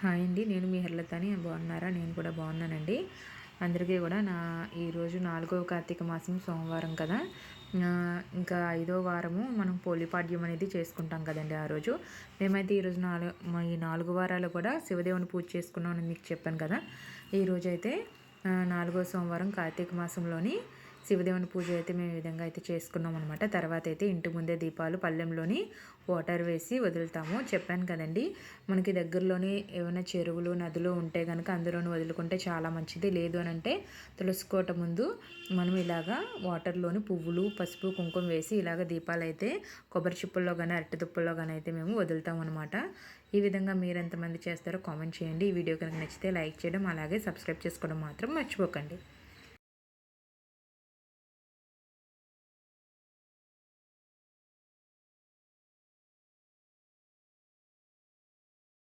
Hi అండి. నేను మీ హర్లతని. బాగున్నారా? నేను కూడా బాగున్నానండి. అందరికీ కూడా నా ఈరోజు నాలుగవ కార్తీక మాసం సోమవారం కదా. ఇంకా ఐదో వారము మనం పోలిపాడ్యం అనేది చేసుకుంటాం కదండి ఆ రోజు. మేమైతే ఈరోజు నాలుగు ఈ నాలుగు వారాలు కూడా శివదేవుని పూజ చేసుకున్నామని మీకు చెప్పాను కదా. ఈరోజు అయితే నాలుగో సోమవారం కార్తీక మాసంలోని శివదేవుని పూజ అయితే మేము ఈ విధంగా అయితే చేసుకున్నాం అనమాట తర్వాత అయితే ఇంటి ముందే దీపాలు పల్లెంలోని వాటర్ వేసి వదులుతాము. చెప్పాను కదండి మనకి దగ్గరలోని ఏమైనా చెరువులు నదులు ఉంటే కనుక అందులోని వదులుకుంటే చాలా మంచిది. లేదు అని అంటే తులసుకోట ముందు మనం ఇలాగా వాటర్లోని పువ్వులు పసుపు కుంకుమ వేసి ఇలాగ దీపాలు అయితే కొబ్బరి చిప్పుల్లో కానీ అరటి దుప్పుల్లో కానీ అయితే మేము వదులుతాం అనమాట ఈ విధంగా మీరు ఎంతమంది చేస్తారో కామెంట్ చేయండి. ఈ వీడియో కనుక నచ్చితే లైక్ చేయడం అలాగే సబ్స్క్రైబ్ చేసుకోవడం మాత్రం మర్చిపోకండి.